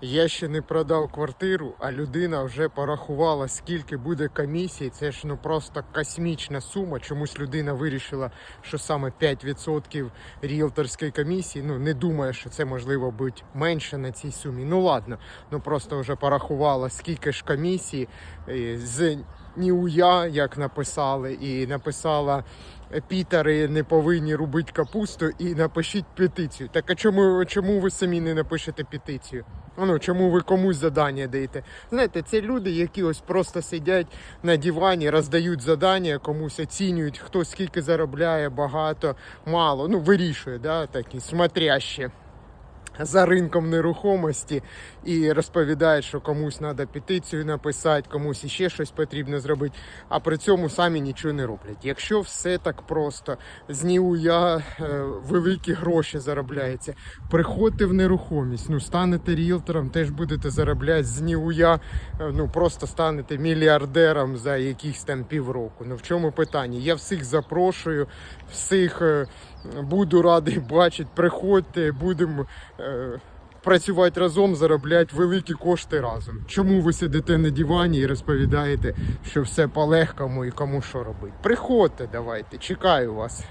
Я ще не продав квартиру, а людина вже порахувала, скільки буде комісії. Це ж ну просто космічна сума. Чомусь людина вирішила, що саме 5% ріелторської комісії. Ну не думає, що це можливо бути менше на цій сумі. Ну ладно, ну просто вже порахувала, скільки ж комісії з ніуя, як написали, і написала. Пітери не повинні робити капусту і напишіть петицію. Так а чому, чому ви самі не напишете петицію? Ну чому ви комусь задання даєте? Знаєте, це люди, які ось просто сидять на дивані, роздають задання, комусь оцінюють, хто скільки заробляє, багато, мало. Ну, вирішує, да, такі смотрящі за ринком нерухомості і розповідають, що комусь треба петицію написати, комусь іще щось потрібно зробити, а при цьому самі нічого не роблять. Якщо все так просто, з ніуя е, великі гроші заробляється, приходьте в нерухомість, ну станете ріелтором, теж будете заробляти з ніуя, е, ну просто станете мільярдером за якихось там півроку. Ну в чому питання? Я всіх запрошую, всіх. Буду радий бачити, приходьте, будемо е, працювати разом, заробляти великі кошти разом. Чому ви сидите на дивані і розповідаєте, що все по-легкому і кому що робити? Приходьте, давайте, чекаю вас.